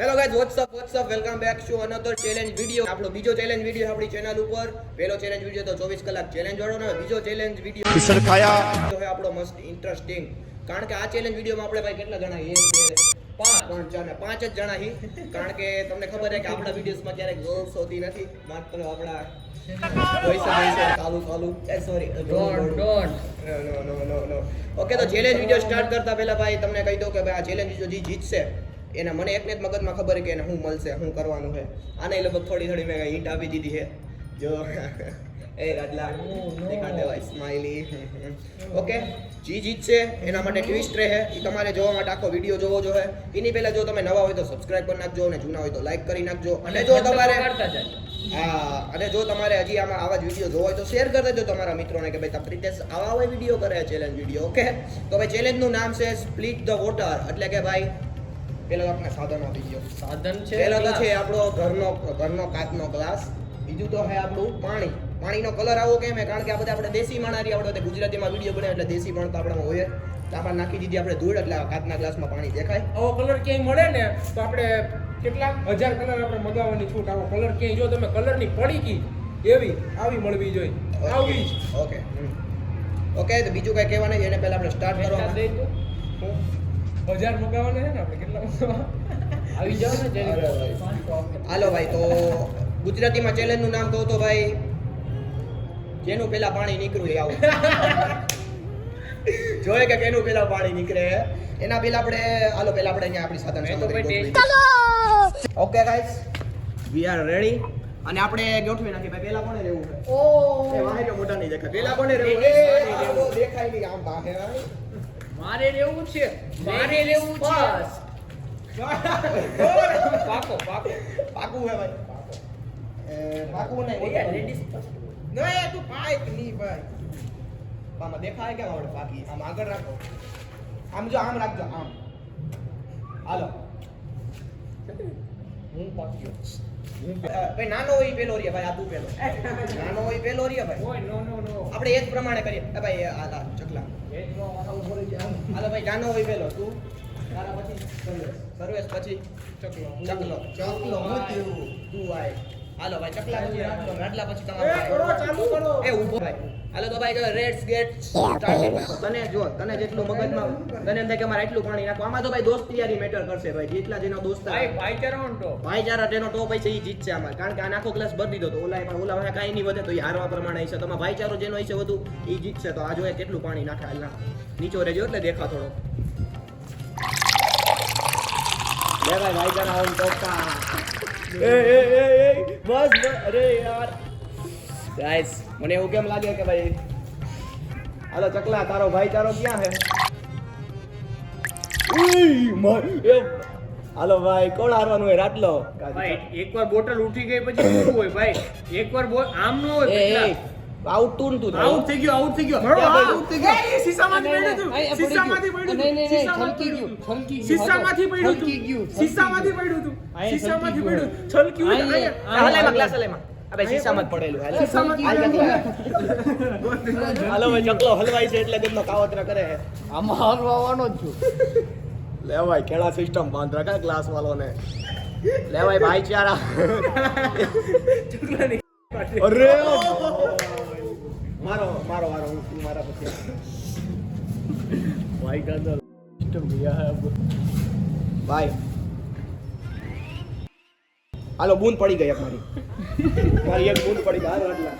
Hello guys what's up what's up welcome back to another challenge video આપણો બીજો challenge video આપણી channel ઉપર. પહેલો ચેલેન્જ વિડિયો તો 24 કલાક ચેલેન્જ વાળો ને બીજો ચેલેન્જ વિડિયો કિશન ખાયા. છે આપણો મસ્ત ઇન્ટરેસ્ટિંગ કારણ કે આ ચેલેન્જ વિડિયોમાં આપણે ભાઈ કેટલા જણા એક બે પાંચ. ત્રણ ચાર ને પાંચ જ જણા હી કારણ કે તમને ખબર છે કે આપણા વિડીયોઝમાં ક્યારેક ગર્લ્સ હોતી નથી. માત્ર આપણા પૈસા પૈસા ચાલુ ચાલુ. Sorry Don't, don't. No no no no okay તો ચેલેન્જ વિડિયો સ્ટાર્ટ કરતા પહેલા ભાઈ તમને કહી દઉં કે ભાઈ આ ચેલેન્જ વિડિયો જે જીતશે એને મને એકને જ મગજમાં ખબર કે એને શું મળશે શું કરવાનું છે. આને લગભગ થોડી થોડી મેં હિન્ટ આપી દીધી છે. જો. એ રાજલા દેખા સ્માઈલી ઓકે જી જીતશે એના માટે ટ્વિસ્ટ રહે. એ તમારે જોવા માટે આખો વીડિયો જોવો જોઈએ એની પહેલા જો તમે નવા હોય તો સબસ્ક્રાઇબ કરી નાખજો અને જૂના હોય તો લાઈક કરી નાખજો. અને જો તમારે હા અને જો તમારે હજી આમાં આવા જ વીડિયો જોવો હોય તો શેર કરી દેજો તમારા મિત્રોને કે ભાઈ પ્રિતેશ આવા આવા વીડિયો કરે ચેલેન્જ વીડિયો ઓકે? તો ભાઈ ચેલેન્જનું નામ છે સ્પ્લિટ ધ વોટર એટલે કે ભાઈ પેલો તો આપણે સાધન આપી ગયો. સાધન છે પેલો તો છે આપણો ઘરનો ઘરનો કાચનો ગ્લાસ. બીજું તો છે આપણું પાણી. પાણીનો કલર આવો કેમ હે? કારણ કે આ બધા આપણે દેશી માણારી આપણે ગુજરાતીમાં વીડિયો બને એટલે દેશી પણ તો આપણામાં હોય જ. તો આપણે નાખી દીધી આપણે ધૂળ એટલે કાચના ગ્લાસમાં પાણી દેખાય. આવો કલર ક્યાંય મળે ને તો આપણે કેટલા? હજાર કલર આપણે મગાવવાની છૂટ. આવો કલર ક્યાંય. જો તમે કલરની પડીકી એવી આવી મળવી જોઈએ. આવી જ. ઓકે. ઓકે તો બીજું કઈ કહેવા નહીં. એને પહેલા આપણે સ્ટાર્ટ કરવા હજાર મગાવવાના છે ને આપણે કેટલા આવી જાઓ ને. હાલો ભાઈ તો ગુજરાતીમાં ચેલેન્જનું નામ કહું તો ભાઈ. જેનું પેલા પાણી નીકળ્યું એ આવું. જોઈએ કે કેનું પેલા પાણી નીકળે. એના પેલા આપણે હાલો પેલા આપણે અહીંયા આપણી સાથે તો okay guys we are ready અને આપણે ગોઠવી નાખી ભાઈ પેલા કોને રહેવું? છે એ વાહે મોટા નહીં દેખાય. પેલા કોને રહેવું? એ દેખાય. નહીં આમ બાહે મારે લેવું છે. મારે લેવું છે. પાકો પાકો. પાકું હે ભાઈ. પાકું નહીં તું નહીં ભાઈ. આમાં દેખાય કેમ આપણે પાકી? આમ આગળ રાખો. આમ જો આમ રાખજો આમ. હાલો. હું પાક્યો. ભાઈ નાનો હોય પેલો રે ભાઈ આ તું પેલો. નાનો હોય પેલો રે ભાઈ. ઓય નો નો નો. આપણે એ પ્રમાણે કરીએ. ભાઈ આ ચકલા. હાલો ભાઈ નાનો હોય પેલો તું. તારા પછી સર્વેશ. સર્વેશ પછી ચકલો. ચકલો. ચકલો તું આય. હાલો ભાઈ ચકલા પછી રાટલો રાટલા પછી એ કરો ચાલુ કરો. એ ઊભો ભાઈ. હાલો તો ભાઈ રેડ્સ ગેટ તને જો તને જેટલું મગજમાં તને એમ કે મારે એટલું પાણી નાખો આમાં તો ભાઈ દોસ્તિયારી મેટર કરશે ભાઈ જેટલા જેનો દોસ્ત ભાઈ ભાઈચારો ને તો. ભાઈચારા જેનો ટોપ છે એ જીતશે આમાં. કારણ કે આ નાખો ગ્લાસ ભરી દીધો તો ઓલા પણ ઓલા વાળા કાંઈ નહીં વધે તો એ હારવા પ્રમાણે છે તો ભાઈચારો જેનો હશે વધુ એ જીતશે. તો આ જોઈએ કેટલું પાણી નાખે હાલ નાખ નીચો રહેજો એટલે દેખા થોડો. બે ભાઈ ભાઈચારા ઓન ટોપા એ એ એ એ બસ અરે યાર. ગાઈસ મને એવું કેમ લાગે કે ભાઈ હાલો ચકલા તારો ભાઈ તારો ક્યાં હે? હાલો ભાઈ કોણ હારવાનું હોય? રાટલો ભાઈ એકવાર બોટલ ઉઠી ગઈ પછી શું હોય ભાઈ? એકવાર બોલ આમ નો હોય આઉટ તું તું આઉટ થઈ ગયો આઉટ થઈ ગયો. આઉટ થઈ ગયો. એ શીશામાંથી પડ્યું હતું શીશામાંથી પડ્યું હતું શીશામાંથી પડ્યું હતું શીશામાંથી પડ્યું હતું શીશામાંથી પડ્યું હતું શીશામાંથી પડ્યું છલક્યું હતું. અહીંયા. હાલે એમાં ગ્લાસ હાલે એમાં અબે શીશામાં જ પડેલું. હાલે હાલ. ભાઈ ચકલો હલવાય છે એટલે બધનો કાવતરા કરે છે. આમાં હલવાનો જ છું. લે ભાઈ કેળા સિસ્ટમ બાંધ રાખા ગ્લાસ વાળોને. લે ભાઈ ચારા ચકલાની પાસે. અરે મારો મારો મારો હું મારા પછી. ભાઈ અબ ભાઈ હાલો બૂંદ પડી ગઈ એક મારી. મારી એક બૂંદ પડી ગઈ. રાડલા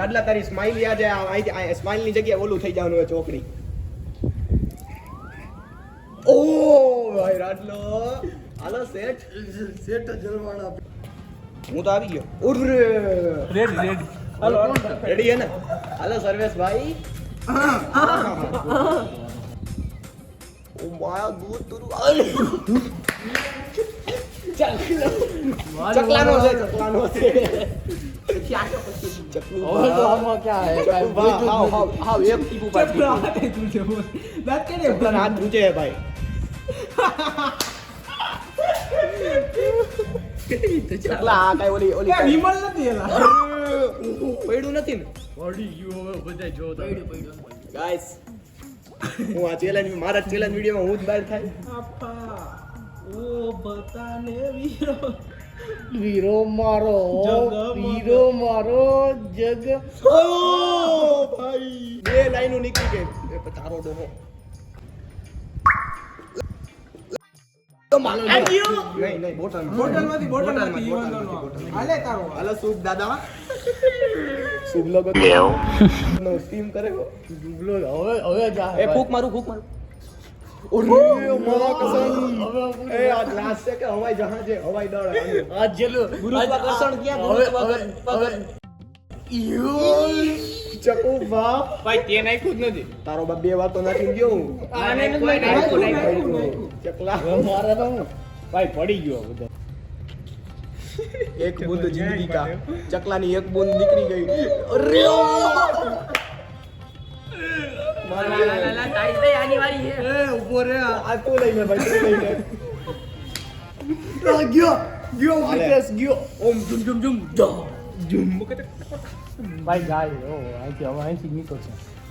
રાડલા તારી સ્માઈલ યાદ અહીંથી સ્માઈલની જગ્યાએ ઓલું થઈ જવાનું હોય ચોકડી. ઓ ભાઈ રાડલો હાલો સેટ સેટ જલવાણા હું તો આવી ગયો. ઉર્રે રેડી રેડી તુરુ ચકલાનો છે ચકલાનો છે ચકલું હવે તો આમાં ક્યાં હે કાંઈ વાહ, બીજું જ હાવ, નથી. હાવ, હાવ, એક ટીપું પાછી. ચકલા હાથે તું છે બોલ. દાંત કેને ચકલાના હાથ ઊંચે છે ભાઈ. ચકલા. આ કાંઈ ઓલી ઓલી વિમલ નથી એલા. પડ્યું નથી ને? પડી ગયું હવે બધા જો તમે. ગાઈસ હું આ ચેલેન્જ મારા ચેલેન્જ વિડીયોમાં હું જ બહાર થાય. આપા ઓ બતાને વીરો. વીરો મારો વીરો મારો. જગ ઓ ભાઈ. બે લાઈનો નીકળી ગઈ. એ તારો ડોહો. માલો નહીં નહીં બોટલ બોટલમાંથી. હાલે તારો. હાલો શુભ દાદા શુભ લોગો નો સ્ટીમ કરે ગો સુગલો હવે હવે જા એ ફૂક મારું ફૂક મારું. તારો બાપ બે વાતો નાખી ગયો હું. ચકલા. મારે તો ભાઈ પડી ગયો બધો. એક બુંદ જિંદગી કા ચકલાની એક બુંદ નીકળી ગઈ. અરે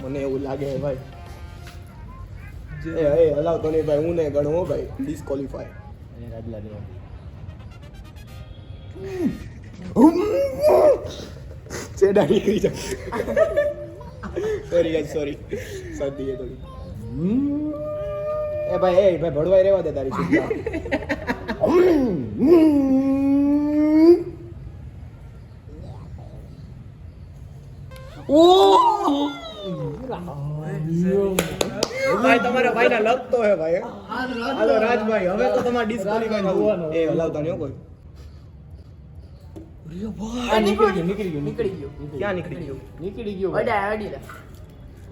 મને એવું લાગે ભાઈ. હલાવતો નહીં ભાઈ હું ને ગણવો ભાઈ. ડિસ્કોલિફાય રાજલા દેવા. ચેડા નીકળી જાય સોરી ગાઈસ સોરી શરદી એ થોડી. એ ભાઈ એ ભાઈ ભડવાઈ રહેવા દે તારી ભાઈ તમારા ભાઈને લગતો હે ભાઈ રાજભાઈ હવે તો તમારે ડિસ્કોલિફાય થવાનું એ હલાવતા નહીં કોઈ. નીકળી ગયો નીકળી ગયો નીકળી ગયો. ક્યાં નીકળી ગયું? નીકળી ગયો. અડાય અડી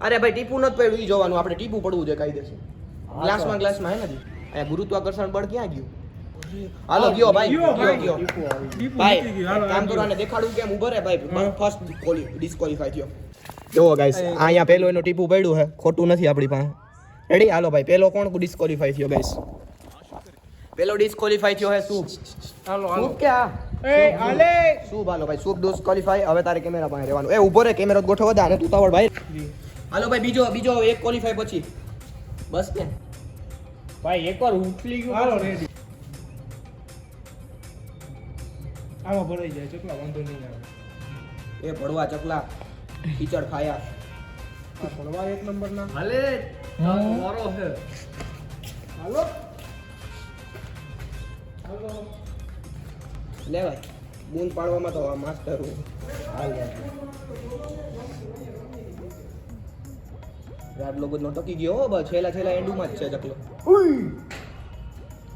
અરે ભાઈ ટીપું નથી પડ્યું ઈ જોવાનું. આપણે ટીપું પડવું છે કાયદેસર. ગ્લાસમાં ગ્લાસમાં હે નથી અહીંયા ગુરુત્વાકર્ષણ બળ ક્યાં ગયું? હાલો ગયો ભાઈ ગયો ગયો. ભાઈ. કામ. કરો દેખાડું કેમ ઊભો રે ભાઈ? ફર્સ્ટ ડિસ્કોલિફાય થયો. જોવો ગાઈસ અહીંયા પેલો એનો ટીપું પડ્યું હે. ખોટું નથી આપણી પાસે. રેડી હાલો ભાઈ પેલો કોણ? ડિસ્કોલિફાય થયો ગાઈસ પેલો ડિસ્કોલિફાય થયો હે શું હાલો હાલો. ક્યાં એ હાલે ભાલો ભાઈ ભાઈ? શુભ ડિસ્કોલિફાય હવે તારે કેમેરા પાસે રહેવાનું. એ ઊભો રે કેમેરો ગોઠવો દે તું તાવડ ભાઈ. હાલો ભાઈ બીજો બીજો એક ક્વોલિફાય પછી. બસ કે ભાઈ એકવાર ઉઠલી ગયું હાલો રેડી આમાં ભરાઈ જાય ચકલા વાંધો નહીં આવે. એ ભડવા ચકલા કીચડ ખાયા. આ એક નંબરના. હાલે મારો છે. હાલો. લે ભાઈ બૂંદ પાડવામાં તો આ માસ્ટર હું રાત લોકો નો ટકી ગયો હો બસ છેલ્લા છેલ્લા એન્ડુમાં જ છે ચકલો.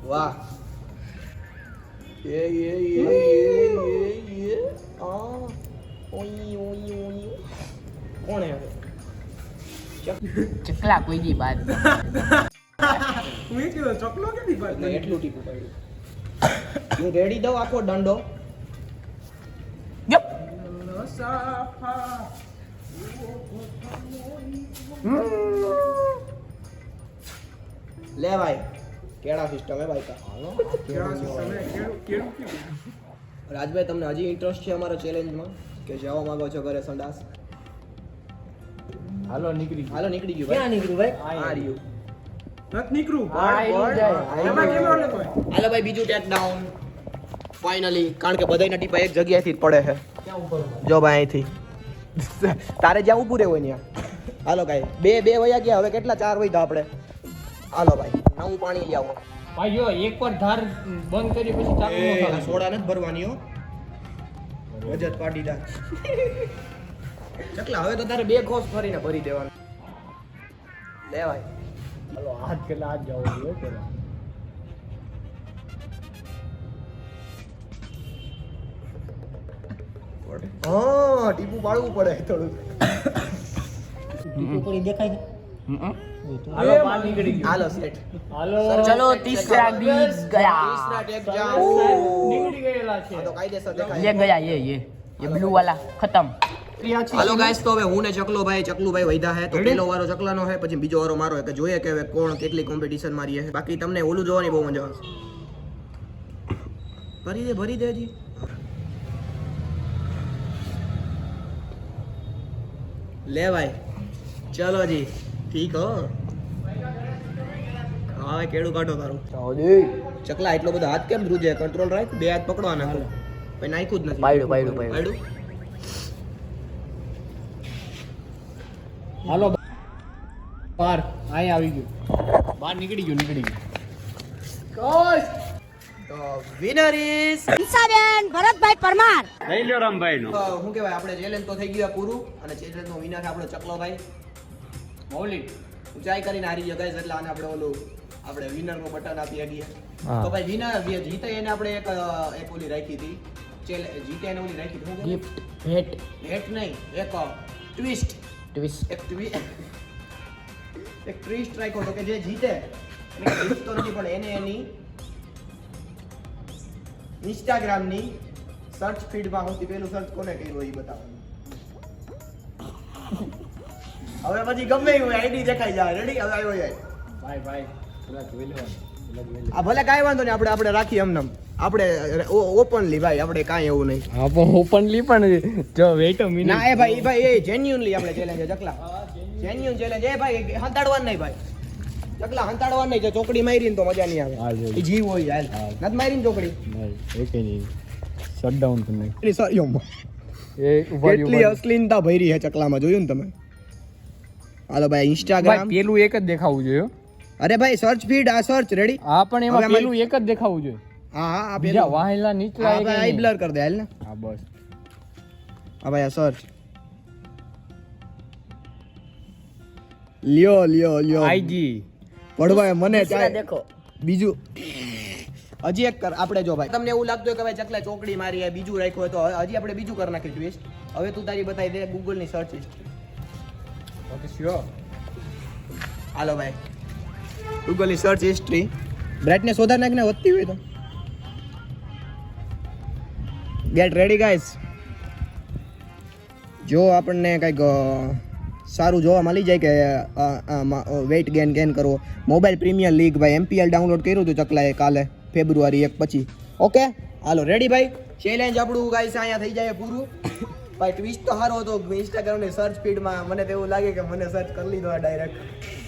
વાહ. એ એ એ એ એ આ. ઓઈ ઓઈ ઓઈ. કોણ હે ચકલા કોઈ બાદ. કીધું ચકલો કેવી વાત એટલું ટીપું પડ્યું. હું રેડી દઉં આખો દંડો. યપ લે ભાઈ કેળા સિસ્ટમ હે ભાઈ કા કેળા સિસ્ટમ હે, કેળું- કેળું રાજભાઈ તમને હજી ઇન્ટરેસ્ટ છે અમારા ચેલેન્જમાં કે જવા માંગો છો ઘરે સંડાસ? હાલો નીકળી ગયું. હાલો નીકળી ગયું ભાઈ. નીકળ્યું ભાઈ? આ રહ્યું. નથી નીકળું હાલો ભાઈ બીજું ટેક ડાઉન ફાઇનલી કારણ કે બધાયના ટીપા એક જગ્યાએથી જ પડે છે. જો ભાઈ અહીંથી. તારે જ્યાં ઊભું રહેવું હોય ત્યાં. હાલો ભાઈ બે બે વયા ગયા હવે કેટલા ચાર વૈધા આપણે? હાલો ભાઈ નવું પાણી લઈ આવો. ભાઈ જો એકવાર ધાર બંધ કરી પછી ચાલુ સોડા નથી ભરવાની હો. રજત પાટી દા. ચકલા હવે તો તારે બે ખોસ ફરીને ભરી દેવાનું. લે ભાઈ. હલો હાથ પેલા હાથ જવો જોઈએ પેલા હા ટીપુ પાડવું પડે થોડું પડી દેખાય હાલો પાલ નીકળી ગયું હાલો સેટ હાલો ચલો 30 ના બીજ ગયા 30 ના ટેક જા નીકળી ગયેલા છે તો કાયદેસર દેખાય લે ગયા યે યે ये ब्लू वाला खत्म હાલો ગાઈસ તો હવે હું ને ચકલો ભાઈ ચકલુ ભાઈ વૈધા હે તો પેલો વારો ચકલાનો હે પછી બીજો વારો મારો હે કે જોઈએ કે હવે કોણ કેટલી કોમ્પિટિશન મારી હે બાકી તમને ઓલું જોવાની બહુ મજા આવશે ભરી દે ભરી દે હજી લે ભાઈ ચલો જી ઠીક હો હા કેળું કાઢો તારું ચકલા એટલો બધો હાથ કેમ ધ્રુજે કંટ્રોલ રાખ બે હાથ પકડવાના પછી નાખ્યું જ નથી. પાડ્યું, પાડ્યું, પાડ્યું. હાલો બાર અહીં આવી ગયું. બહાર નીકળી ગયું નીકળી ગયું. તો વિનર ઇઝ ઈસાબેન ભરતભાઈ પરમાર. લઈ લ્યો રામભાઈ નો શું કહેવાય આપણે ચેલેન્જ તો થઈ ગયું પૂરું અને ચેલેન્જનો વિનર આપણો ચકલો ભાઈ મૌલિક. ઊંચાઈ કરીને હારી ગયો guys, એટલે આને આપણે ઓલું આપણે વિનરનું બટન આપી શકીએ તો ભાઈ વિનર જીતે એને આપણે એક એક ઓલી રાખી હતી. જીતે એને ઓલી રાખી કહેવાય? ગિફ્ટ ભેટ. ભેટ નહીં એક ટ્વિસ્ટ ટ્વિસ્ટ એક ટ્વી એક ટ્વિસ્ટ રાખ્યો તો કે જે જીતે. એને ગિફ્ટ તો નથી પણ એને એની ઇન્સ્ટાગ્રામની સર્ચ ફીડમાં સૌથી પેલું સર્ચ કોને કર્યું એ બતાવવાનું હવે પછી ગમે એવું આઈડી દેખાઈ જાય. રેડી હવે આવ્યો જાય ભાઈ ભાઈ પેલા જોઈ લેવાનું. આ ભલે કાંઈ વાંધો નહીં આપણે આપણે રાખીએ એમને. આપણે ઓપનલી ભાઈ આપણે કાંઈ એવું નહીં. હા પણ ઓપનલી પણ જો વેટ અ ના એ ભાઈ એ ભાઈ એ જેન્યુઅનલી આપણે ચેલેન્જ જકલા ચકલા. જેન્યુઅન ચેલેન્જ એ ભાઈ હંતાડવાનું નહીં ભાઈ. ચકલા હંતાડવાનું નહીં. જો ચોકડી મારી તો મજા નહીં આવે. એ જીવ હોય હાલ. નથી મારી ને ચોકડી. એકે નહીં. શટડાઉન અમ્મા. એ રહ્યો. અશ્લીલતા ભરી છે ચકલામાં જોયું ને તમે? હાલો ભાઈ ભાઈ ઇન્સ્ટાગ્રામ પેલું એક જ દેખાવું જોઈએ. અરે ભાઈ સર્ચ ફીડ આ સર્ચ રેડી હા પણ એમાં પેલું એક જ દેખાવું જોઈએ. હા હા આ પેલું. વાહેલા નીચલા એક ભાઈ આઈ બ્લર કરી દે હાલ ને. હા બસ. હા ભાઈ આ સર્ચ લ્યો લ્યો લ્યો. આઈજી. પડવાય મને ચાય. દેખો. બીજું. હજી એક કર આપણે જો ભાઈ. તમને એવું લાગતું હોય કે ભાઈ ચકલા ચોકડી મારી બીજું રાખ્યું હોય તો હજી આપણે બીજું કરી નાખી ટ્વિસ્ટ હવે તું તારી બતાવી દે ગૂગલની સર્ચ હિસ્ટ્રી ઓકે શ્યોર હાલો ભાઈ. ગૂગલની સર્ચ હિસ્ટ્રી બ્રાઇટનેસ વધારે નાખીને વધતી હોય તો. ગેટ રેડી ગાઈસ જો આપણને કંઈક સારું જોવા મળી જાય કે વેઇટ ગેન ગેન કરવો. મોબાઈલ પ્રીમિયર લીગ ભાઈ એમપીએલ ડાઉનલોડ કર્યું હતું ચકલાએ કાલે ફેબ્રુઆરી એક પછી. ઓકે હાલો રેડી ભાઈ? ચેલેન્જ આપણું ગાઈસ અહીંયા થઈ જાય પૂરું. ભાઈ ટ્વિસ્ટ તો સારો હતો. ઇન્સ્ટાગ્રામની સર્ચ ફીડમાં મને તો એવું લાગે કે મને સર્ચ કરી લીધો આ ડાયરેક્ટ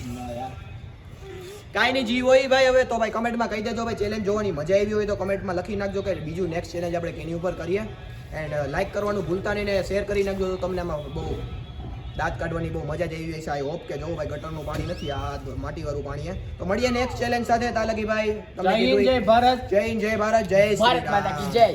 કાંઈ નહીં જીવ હોય ભાઈ હવે. તો ભાઈ કમેન્ટમાં કહી દેજો ભાઈ ચેલેન્જ જોવાની મજા આવી હોય તો કમેન્ટમાં લખી નાખજો કે બીજું નેક્સ્ટ ચેલેન્જ આપણે કેની ઉપર કરીએ. એન્ડ લાઈક કરવાનું ભૂલતા નહીં ને શેર કરી નાખજો તો તમને આમાં બહુ દાંત કાઢવાની બહુ મજા જ આવી હશે. આઈ હોપ કે જો ભાઈ ગટરનું પાણી નથી આ માટીવાળું પાણી છે તો મળીએ નેક્સ્ટ ચેલેન્જ સાથે. તાલકી ભાઈ જય હિન્દ જય ભારત. જય હિન્દ જય ભારત. જય ભારત માતા કી જય.